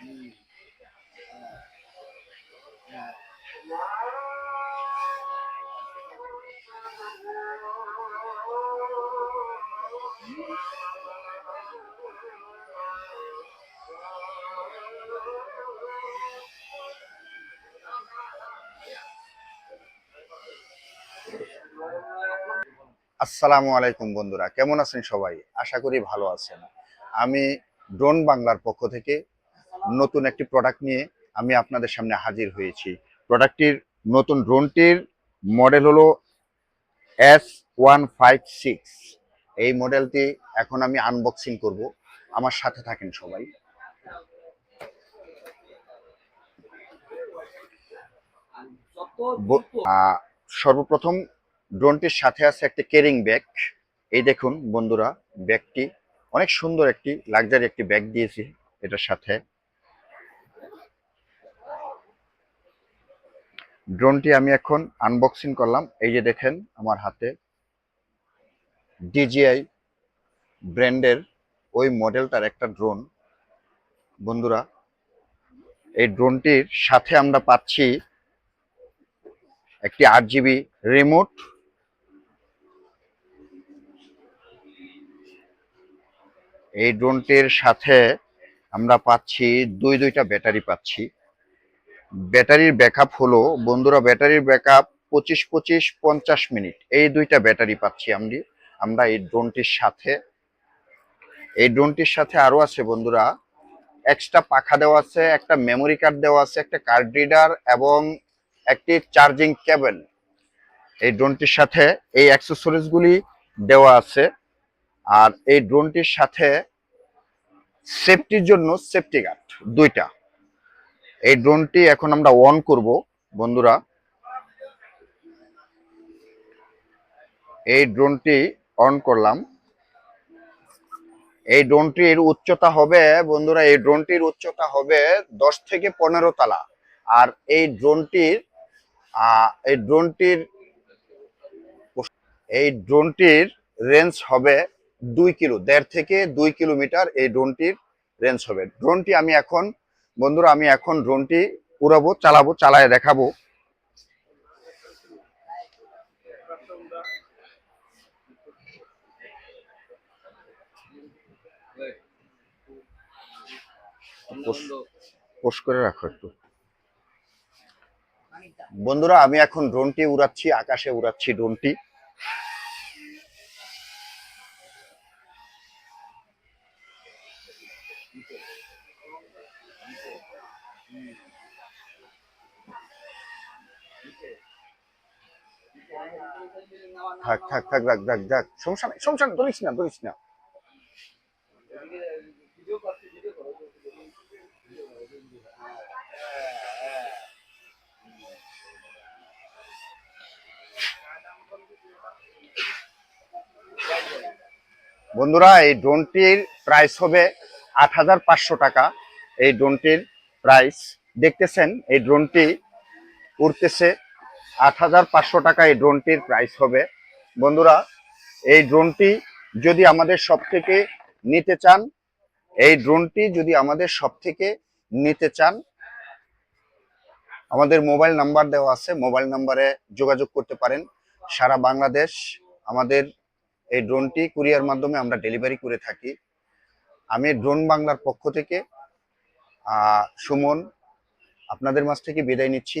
Thank you. আসসালামু আলাইকুম বন্ধুরা, কেমন আছেন সবাই? আশা করি ভালো আছেন। আমি ড্রোন বাংলার পক্ষ থেকে নতুন একটি প্রোডাক্ট নিয়ে আমি আপনাদের সামনে হাজির হয়েছি। প্রোডাক্টটির নতুন ড্রোনটির মডেল হলো এস ওয়ান ফাইভ সিক্স এই মডেলটি এখন আমি আনবক্সিং করব। আমার সাথে থাকেন সবাই। সর্বপ্রথম ড্রোনটির সাথে আছে একটি কেরিং ব্যাগ। এই দেখুন বন্ধুরা, ব্যাগটি অনেক সুন্দর একটি, লাক্সারি একটি ব্যাগ দিয়েছি এটার সাথে। ড্রোনটি আমি এখন আনবক্সিং করলাম। এই যে দেখেন আমার হাতে ডিজিআই ব্র্যান্ডের ওই মডেলটার একটা ড্রোন। বন্ধুরা, এই ড্রোনটির সাথে আমরা পাচ্ছি একটি আট জিবি রিমোট এই ড্রোনটির সাথে আমরা পাচ্ছি, দুই দুইটা ব্যাটারি পাচ্ছি। ব্যাটারির ব্যাকআপ হলো, বন্ধুরা ব্যাটারির ব্যাকআপ পঁচিশ পঁচিশ পঞ্চাশ মিনিট। এই দুইটা ব্যাটারি পাচ্ছি আমি, আমরা এই ড্রোনটির সাথে। এই ড্রোনটির সাথে আরও আছে বন্ধুরা, এক্সট্রা পাখা দেওয়া আছে, একটা মেমোরি কার্ড দেওয়া আছে, একটা কার্ড রিডার এবং একটি চার্জিং কেবল। এই ড্রোনটির সাথে এই অ্যাক্সেসরিজগুলি দেওয়া আছে। আর এই ড্রোনটির সাথে সেফটির জন্য সেফটি গার্ড দুইটা। এই ড্রোনটি এখন আমরা অন করব, বন্ধুরা। এই ড্রোনটি অন করলাম। এই ড্রোনটির উচ্চতা হবে, বন্ধুরা, এই ড্রোনটির উচ্চতা হবে দশ থেকে পনেরো তালা। আর এই ড্রোনটির এই ড্রোনটির এই ড্রোনটির রেঞ্জ হবে দুই কিলো, দেড় থেকে দুই কিলোমিটার এই ড্রোনটির রেঞ্জ হবে। ড্রোনটি আমি এখন, বন্ধুরা, আমি এখন ড্রোনটি উড়াবো, চালাবো, চালায় দেখাবো। পোস্ট করে বন্ধুরা, আমি এখন ড্রোনটি উড়াচ্ছি, আকাশে উড়াচ্ছি ড্রোনটি। থাক থাক থাক, রাখ রাখ রাখ। সমস্যা নাই, সমস্যা না, ধরিস না। বন্ধুরা, এই ড্রোনটির প্রাইস হবে আট হাজার পাঁচশো টাকা। এই ড্রোনটির প্রাইস দেখতেছেন, এই ড্রোনটি উড়তেছে আট হাজার পাঁচশো টাকা এই ড্রোনটির প্রাইস হবে। বন্ধুরা, এই ড্রোনটি যদি আমাদের সব থেকে নিতে চান, এই ড্রোনটি যদি আমাদের সব থেকে নিতে চান, আমাদের মোবাইল নাম্বার দেওয়া আছে মোবাইল নাম্বারে যোগাযোগ করতে পারেন। সারা বাংলাদেশ আমাদের এই ড্রোনটি কুরিয়ার মাধ্যমে আমরা ডেলিভারি করে থাকি। আমি ড্রোন বাংলার পক্ষ থেকে সুমন, আপনাদের মাঝ থেকে বিদায় নিচ্ছি।